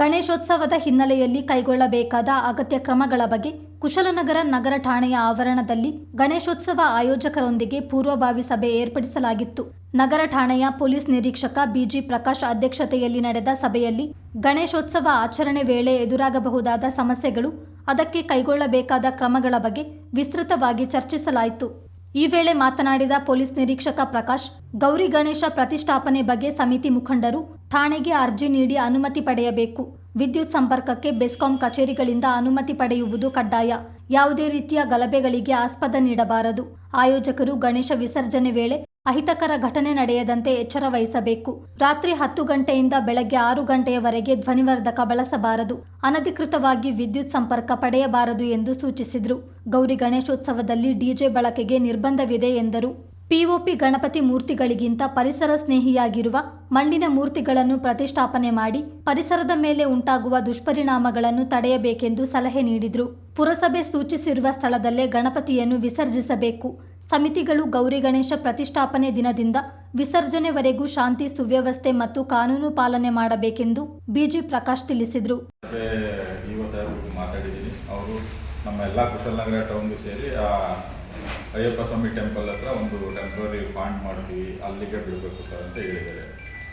ಗಣೇಶೋತ್ಸವದ ಹಿನ್ನೆಲೆಯಲ್ಲಿ ಕೈಗೊಳ್ಳಬೇಕಾದ ಅಗತ್ಯ ಕ್ರಮಗಳ ಬಗ್ಗೆ ಕುಶಲನಗರ ನಗರ ಠಾಣೆಯ ಆವರಣದಲ್ಲಿ ಗಣೇಶೋತ್ಸವ ಆಯೋಜಕರೊಂದಿಗೆ ಪೂರ್ವಭಾವಿ ಸಭೆ ಏರ್ಪಡಿಸಲಾಗಿತ್ತು. ನಗರ ಠಾಣೆಯ ಪೊಲೀಸ್ ನಿರೀಕ್ಷಕ ಬಿಜಿ ಪ್ರಕಾಶ್ ಅಧ್ಯಕ್ಷತೆಯಲ್ಲಿ ನಡೆದ ಸಭೆಯಲ್ಲಿ ಗಣೇಶೋತ್ಸವ ಆಚರಣೆ ವೇಳೆ ಎದುರಾಗಬಹುದಾದ ಸಮಸ್ಯೆಗಳು ಅದಕ್ಕೆ ಕೈಗೊಳ್ಳಬೇಕಾದ ಕ್ರಮಗಳ ಬಗ್ಗೆ ವಿಸ್ತೃತವಾಗಿ ಚರ್ಚಿಸಲಾಯಿತು. ಈ ವೇಳೆ ಮಾತನಾಡಿದ ಪೊಲೀಸ್ ನಿರೀಕ್ಷಕ ಪ್ರಕಾಶ್, ಗೌರಿ ಗಣೇಶ ಪ್ರತಿಷ್ಠಾಪನೆ ಬಗ್ಗೆ ಸಮಿತಿ ಮುಖಂಡರು ಠಾಣೆಗೆ ಅರ್ಜಿ ನೀಡಿ ಅನುಮತಿ ಪಡೆಯಬೇಕು. ವಿದ್ಯುತ್ ಸಂಪರ್ಕಕ್ಕೆ ಬೆಸ್ಕಾಂ ಕಚೇರಿಗಳಿಂದ ಅನುಮತಿ ಪಡೆಯುವುದು ಕಡ್ಡಾಯ. ಯಾವುದೇ ರೀತಿಯ ಗಲಭೆಗಳಿಗೆ ಆಸ್ಪದ ನೀಡಬಾರದು. ಆಯೋಜಕರು ಗಣೇಶ ವಿಸರ್ಜನೆ ವೇಳೆ ಅಹಿತಕರ ಘಟನೆ ನಡೆಯದಂತೆ ಎಚ್ಚರ ವಹಿಸಬೇಕು. ರಾತ್ರಿ ಹತ್ತು ಗಂಟೆಯಿಂದ ಬೆಳಗ್ಗೆ ಆರು ಗಂಟೆಯವರೆಗೆ ಧ್ವನಿವರ್ಧಕ ಬಳಸಬಾರದು. ಅನಧಿಕೃತವಾಗಿ ವಿದ್ಯುತ್ ಸಂಪರ್ಕ ಪಡೆಯಬಾರದು ಎಂದು ಸೂಚಿಸಿದರು. ಗೌರಿ ಗಣೇಶೋತ್ಸವದಲ್ಲಿ ಡಿಜೆ ಬಳಕೆಗೆ ನಿರ್ಬಂಧವಿದೆ ಎಂದರು. ಪಿಒಪಿ ಗಣಪತಿ ಮೂರ್ತಿಗಳಿಗಿಂತ ಪರಿಸರ ಸ್ನೇಹಿಯಾಗಿರುವ ಮಣ್ಣಿನ ಮೂರ್ತಿಗಳನ್ನು ಪ್ರತಿಷ್ಠಾಪನೆ ಮಾಡಿ ಪರಿಸರದ ಮೇಲೆ ಉಂಟಾಗುವ ದುಷ್ಪರಿಣಾಮಗಳನ್ನು ತಡೆಯಬೇಕೆಂದು ಸಲಹೆ ನೀಡಿದರು. ಪುರಸಭೆ ಸೂಚಿಸಿರುವ ಸ್ಥಳದಲ್ಲೇ ಗಣಪತಿಯನ್ನು ವಿಸರ್ಜಿಸಬೇಕು. ಸಮಿತಿಗಳು ಗೌರಿ ಗಣೇಶ ಪ್ರತಿಷ್ಠಾಪನೆ ದಿನದಿಂದ ವಿಸರ್ಜನೆವರೆಗೂ ಶಾಂತಿ ಸುವ್ಯವಸ್ಥೆ ಮತ್ತು ಕಾನೂನು ಪಾಲನೆ ಮಾಡಬೇಕೆಂದು ಬಿಜಿ ಪ್ರಕಾಶ್ ತಿಳಿಸಿದರು. ಅವರು ನಮ್ಮ ಎಲ್ಲ ಕುಶಲನಗರ ಟೌನ್ಗೆ ಸೇರಿ ಆ ಅಯ್ಯಪ್ಪ ಸ್ವಾಮಿ ಟೆಂಪಲ್ ಹತ್ರ ಒಂದು ಟೆಂಪ್ರರಿ ಪಾಂಡ್ ಮಾಡ್ತೀವಿ. ಅಲ್ಲಿಗೆ ಬಿಡಬೇಕು ಸರ್ ಅಂತ ಹೇಳಿದ್ದಾರೆ.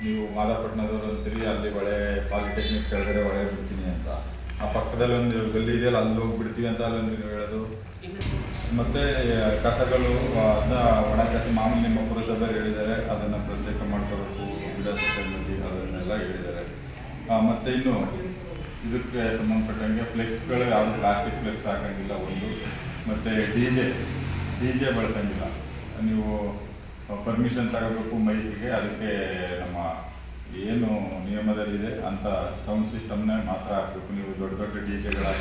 ನೀವು ಮಾದಾಪಟ್ಟಣದವ್ರು ಅಂತೀರಿ ಅಲ್ಲಿ ಒಳೆ ಪಾಲಿಟೆಕ್ನಿಕ್ ಕೆಳಗಡೆ ಒಳೆ ಬಿಡ್ತೀನಿ ಅಂತ. ಆ ಪಕ್ಕದಲ್ಲಿ ಒಂದು ಗಲ್ಲಿ ಇದೆಯಲ್ಲ ಅಲ್ಲಿ ಹೋಗಿ ಬಿಡ್ತೀವಿ ಅಂತ ಅಲ್ಲೊಂದು ನೀವು ಹೇಳೋದು? ಮತ್ತೆ ಕಸಗಳು ಅದನ್ನ ಒಣ ಕಸ, ಮಾಮೂಲಿ ನಿಮ್ಮ ಪುರಸಭೆಯವರು ಹೇಳಿದ್ದಾರೆ, ಅದನ್ನು ಪ್ರತ್ಯೇಕ ಮಾಡ್ಕೋಬೇಕು ಗಿಡ ಸಿಸ್ಟಮ್ನಲ್ಲಿ ಅದನ್ನೆಲ್ಲ ಹೇಳಿದ್ದಾರೆ. ಮತ್ತೆ ಇನ್ನು ಇದಕ್ಕೆ ಸಂಬಂಧಪಟ್ಟಂಗೆ ಫ್ಲೆಕ್ಸ್ಗಳು ಯಾವುದು ಪ್ಲಾಸ್ಟಿಕ್ ಫ್ಲೆಕ್ಸ್ ಹಾಕಂಗಿಲ್ಲ ಒಂದು, ಮತ್ತು ಡಿ ಜೆ ಡಿ ಜೆ ಬಳಸಂಗಿಲ್ಲ. ನೀವು ಪರ್ಮಿಷನ್ ತಗೋಬೇಕು ಮೈಕಿಗೆ ಅದಕ್ಕೆ ನಮ್ಮ ಏನು ನಿಯಮದಲ್ಲಿದೆ ಅಂತ ಸೌಂಡ್ ಸಿಸ್ಟಮ್ನೇ ಮಾತ್ರ ಹಾಕಬೇಕು. ನೀವು ದೊಡ್ಡ ದೊಡ್ಡ ಡಿ ಜೆಗಳು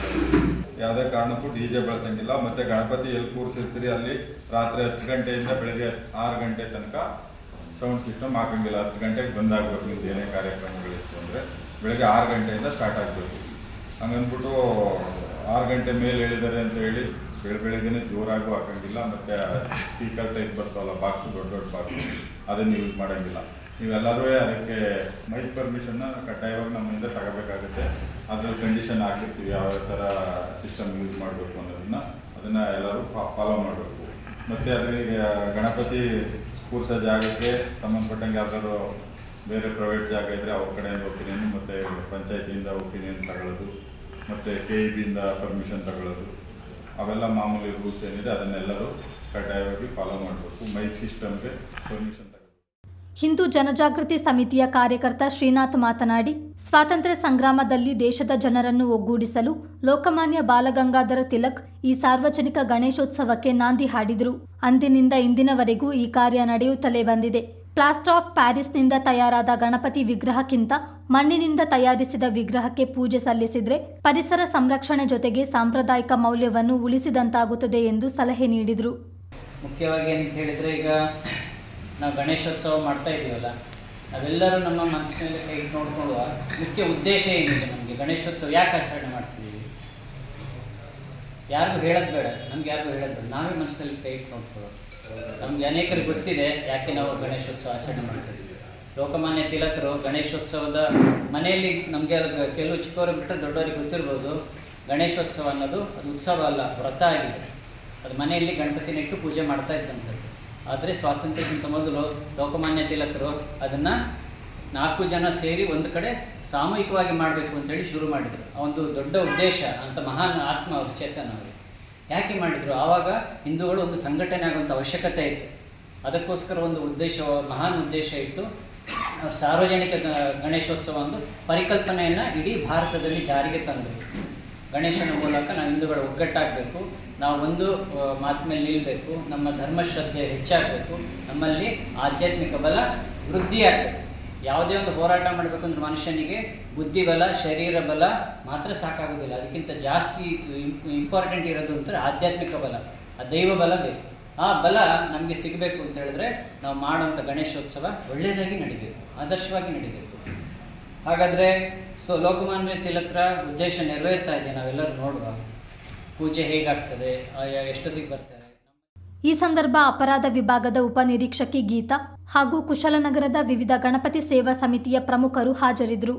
ಯಾವುದೇ ಕಾರಣಕ್ಕೂ ಡಿ ಜೆ ಬಳಸಂಗಿಲ್ಲ. ಮತ್ತು ಗಣಪತಿ ಎಲ್ಲಿ ಕೂರಿಸಿರ್ತೀರಿ ಅಲ್ಲಿ? ರಾತ್ರಿ ಹತ್ತು ಗಂಟೆಯಿಂದ ಬೆಳಗ್ಗೆ ಆರು ಗಂಟೆ ತನಕ ಸೌಂಡ್ ಸಿಸ್ಟಮ್ ಹಾಕಂಗಿಲ್ಲ. ಹತ್ತು ಗಂಟೆಗೆ ಬಂದಾಗಬೇಕು ನಿಮ್ದು ಏನೇ ಕಾರ್ಯಕ್ರಮಗಳಿತ್ತು ಅಂದರೆ. ಬೆಳಗ್ಗೆ ಆರು ಗಂಟೆಯಿಂದ ಸ್ಟಾರ್ಟ್ ಆಗಬೇಕು. ಹಂಗಂದ್ಬಿಟ್ಟು ಆರು ಗಂಟೆ ಮೇಲೆ ಹೇಳಿದ್ದಾರೆ ಅಂತ ಹೇಳಿ ಬೆಳ, ಬೆಳಗ್ಗೆನೇ ಜೋರಾಗೂ ಹಾಕಂಗಿಲ್ಲ. ಮತ್ತು ಸ್ಪೀಕರ್ ಟೈಪ್ ಬರ್ತಾವಲ್ಲ ಬಾಕ್ಸು ದೊಡ್ಡ ದೊಡ್ಡ ಬಾಕ್ಸು ಅದನ್ನು ಯೂಸ್ ಮಾಡೋಂಗಿಲ್ಲ. ನೀವೆಲ್ಲರೂ ಅದಕ್ಕೆ ಮೈಕ್ ಪರ್ಮಿಷನ್ನ ಕಡ್ಡಾಯವಾಗಿ ನಮ್ಮಿಂದ ತಗೋಬೇಕಾಗುತ್ತೆ. ಅದ್ರ ಕಂಡೀಷನ್ ಹಾಕಿರ್ತೀವಿ, ಯಾವ ಥರ ಸಿಸ್ಟಮ್ ಯೂಸ್ ಮಾಡಬೇಕು ಅನ್ನೋದನ್ನ. ಅದನ್ನು ಎಲ್ಲರೂ ಫಾಲೋ ಮಾಡಬೇಕು. ಮತ್ತು ಅದರಿಗೆ ಗಣಪತಿ ಕೂರಿಸೋ ಜಾಗಕ್ಕೆ ಸಂಬಂಧಪಟ್ಟಂಗೆ ಯಾವ್ದಾದ್ರು ಬೇರೆ ಪ್ರೈವೇಟ್ ಜಾಗ ಇದ್ದರೆ ಅವ್ರ ಕಡೆಯಿಂದ ಹೋಗ್ತೀನಿ ಮತ್ತು ಪಂಚಾಯತಿಯಿಂದ ಒಪಿನಿಯನ್ ತಗೊಳ್ಳೋದು. ಮತ್ತು ಕೆ ಇ ಬಿಯಿಂದ ಪರ್ಮಿಷನ್ ತಗೊಳ್ಳೋದು. ಅವೆಲ್ಲ ಮಾಮೂಲಿ ರೂಲ್ಸ್ ಏನಿದೆ, ಅದನ್ನೆಲ್ಲರೂ ಕಡ್ಡಾಯವಾಗಿ ಫಾಲೋ ಮಾಡಬೇಕು. ಮೈಕ್ ಸಿಸ್ಟಮ್ಗೆ ಪರ್ಮಿಷನ್ ಹಿಂದೂ ಜನಜಾಗೃತಿ ಸಮಿತಿಯ ಕಾರ್ಯಕರ್ತ ಶ್ರೀನಾಥ್ ಮಾತನಾಡಿ, ಸ್ವಾತಂತ್ರ್ಯ ಸಂಗ್ರಾಮದಲ್ಲಿ ದೇಶದ ಜನರನ್ನು ಒಗ್ಗೂಡಿಸಲು ಲೋಕಮಾನ್ಯ ಬಾಲಗಂಗಾಧರ ತಿಲಕ್ ಈ ಸಾರ್ವಜನಿಕ ಗಣೇಶೋತ್ಸವಕ್ಕೆ ನಾಂದಿ ಹಾಡಿದರು. ಅಂದಿನಿಂದ ಇಂದಿನವರೆಗೂ ಈ ಕಾರ್ಯ ನಡೆಯುತ್ತಲೇ ಬಂದಿದೆ. ಪ್ಲಾಸ್ಟರ್ ಆಫ್ ಪ್ಯಾರಿಸ್ನಿಂದ ತಯಾರಾದ ಗಣಪತಿ ವಿಗ್ರಹಕ್ಕಿಂತ ಮಣ್ಣಿನಿಂದ ತಯಾರಿಸಿದ ವಿಗ್ರಹಕ್ಕೆ ಪೂಜೆ ಸಲ್ಲಿಸಿದರೆ ಪರಿಸರ ಸಂರಕ್ಷಣೆ ಜೊತೆಗೆ ಸಾಂಪ್ರದಾಯಿಕ ಮೌಲ್ಯವನ್ನು ಉಳಿಸಿದಂತಾಗುತ್ತದೆ ಎಂದು ಸಲಹೆ ನೀಡಿದರು. ಮುಖ್ಯವಾಗಿ ಹೇಳಿದರೆ ಈಗ ನಾವು ಗಣೇಶೋತ್ಸವ ಮಾಡ್ತಾ ಇದ್ದೀವಲ್ಲ ನಾವೆಲ್ಲರೂ ನಮ್ಮ ಮನಸ್ಸಿನಲ್ಲಿ ಕೈ ನೋಡ್ಕೊಳ್ಳುವ ಮುಖ್ಯ ಉದ್ದೇಶ ಏನಿದೆ ನಮಗೆ? ಗಣೇಶೋತ್ಸವ ಯಾಕೆ ಆಚರಣೆ ಮಾಡ್ತಿದ್ದೀವಿ? ಯಾರಿಗೂ ಹೇಳೋದು ಬೇಡ, ನಮ್ಗೆ ಯಾರಿಗೂ ಹೇಳೋದು ಬೇಡ. ನಾವೇ ಮನಸ್ಸಿನಲ್ಲಿ ಕೈ ನೋಡ್ಕೊಳ್ಳೋದು. ನಮ್ಗೆ ಅನೇಕರಿಗೆ ಗೊತ್ತಿದೆ ಯಾಕೆ ನಾವು ಗಣೇಶೋತ್ಸವ ಆಚರಣೆ ಮಾಡ್ತೀವಿ ಲೋಕಮಾನ್ಯ ತಿಲಕರು ಗಣೇಶೋತ್ಸವದ ಮನೆಯಲ್ಲಿ ನಮಗೆ ಕೆಲವು ಚಿಕ್ಕವರು ಬಿಟ್ಟರೆ ದೊಡ್ಡವರಿಗೆ ಗೊತ್ತಿರ್ಬೋದು, ಗಣೇಶೋತ್ಸವ ಅನ್ನೋದು ಅದು ಉತ್ಸವ ಅಲ್ಲ, ವ್ರತ ಆಗಿದೆ. ಅದು ಮನೆಯಲ್ಲಿ ಗಣಪತಿನ ಇಟ್ಟು ಪೂಜೆ ಮಾಡ್ತಾ ಇದ್ದಂಥದ್ದು ಆದರೆ ಸ್ವಾತಂತ್ರ್ಯಕ್ಕಿಂತ ಮೊದಲು ಲೋಕಮಾನ್ಯ ತಿಲಕರು ಅದನ್ನು ನಾಲ್ಕು ಜನ ಸೇರಿ ಒಂದು ಕಡೆ ಸಾಮೂಹಿಕವಾಗಿ ಮಾಡಬೇಕು ಅಂತೇಳಿ ಶುರು ಮಾಡಿದರು. ಆ ಒಂದು ದೊಡ್ಡ ಉದ್ದೇಶ, ಅಂತ ಮಹಾನ್ ಆತ್ಮ ಚೇತನ ಅವರು. ಯಾಕೆ ಮಾಡಿದರು? ಆವಾಗ ಹಿಂದೂಗಳು ಒಂದು ಸಂಘಟನೆ ಆಗುವಂಥ ಅವಶ್ಯಕತೆ ಇತ್ತು. ಅದಕ್ಕೋಸ್ಕರ ಒಂದು ಉದ್ದೇಶ, ಮಹಾನ್ ಉದ್ದೇಶ ಇತ್ತು. ಸಾರ್ವಜನಿಕ ಗಣೇಶೋತ್ಸವ ಒಂದು ಪರಿಕಲ್ಪನೆಯನ್ನು ಇಡೀ ಭಾರತದಲ್ಲಿ ಜಾರಿಗೆ ತಂದರು. ಗಣೇಶನ ಮೂಲಕ ನಾವು ಹಿಂದೂಗಳು ಒಗ್ಗಟ್ಟಾಗಬೇಕು. ನಾವು ಒಂದು ಮಾತಿನಲ್ಲಿ ನಿಲ್ಲಬೇಕು ನಮ್ಮ ಧರ್ಮಶ್ರದ್ಧೆ ಹೆಚ್ಚಾಗಬೇಕು, ನಮ್ಮಲ್ಲಿ ಆಧ್ಯಾತ್ಮಿಕ ಬಲ ವೃದ್ಧಿಯಾಗಬೇಕು. ಯಾವುದೇ ಒಂದು ಹೋರಾಟ ಮಾಡಬೇಕು ಮಾಡಬೇಕಂದ್ರೆ ಮನುಷ್ಯನಿಗೆ ಬುದ್ಧಿ ಬಲ, ಶರೀರ ಬಲ ಮಾತ್ರ ಸಾಕಾಗೋದಿಲ್ಲ. ಅದಕ್ಕಿಂತ ಜಾಸ್ತಿ ಇಂಪಾರ್ಟೆಂಟ್ ಇರೋದು ಅಂದರೆ ಆಧ್ಯಾತ್ಮಿಕ ಬಲ. ಆ ದೈವ ಬಲ ಬೇಕು. ಆ ಬಲ ನಮಗೆ ಸಿಗಬೇಕು ಅಂತ ಹೇಳಿದ್ರೆ ನಾವು ಮಾಡುವಂಥ ಗಣೇಶೋತ್ಸವ ಒಳ್ಳೆಯದಾಗಿ ನಡಿಬೇಕು, ಆದರ್ಶವಾಗಿ ನಡಿಬೇಕು. ಹಾಗಾದರೆ ಸೊ ಲೋಕಮಾನ್ಯ ತಿಲಕರ ಉದ್ದೇಶ ನೆರವೇರ್ತಾ ಇದೆ, ನಾವೆಲ್ಲರೂ ನೋಡುವ ಪೂಜೆ ಹೇಗಾಗ್ತದೆ ಎಷ್ಟೊತ್ತಿಗೆ ಬರ್ತಾರೆ? ಈ ಸಂದರ್ಭ ಅಪರಾಧ ವಿಭಾಗದ ಉಪನಿರೀಕ್ಷಕಿ ಗೀತಾ ಹಾಗೂ ಕುಶಲನಗರದ ವಿವಿಧ ಗಣಪತಿ ಸೇವಾ ಸಮಿತಿಯ ಪ್ರಮುಖರು ಹಾಜರಿದ್ದರು.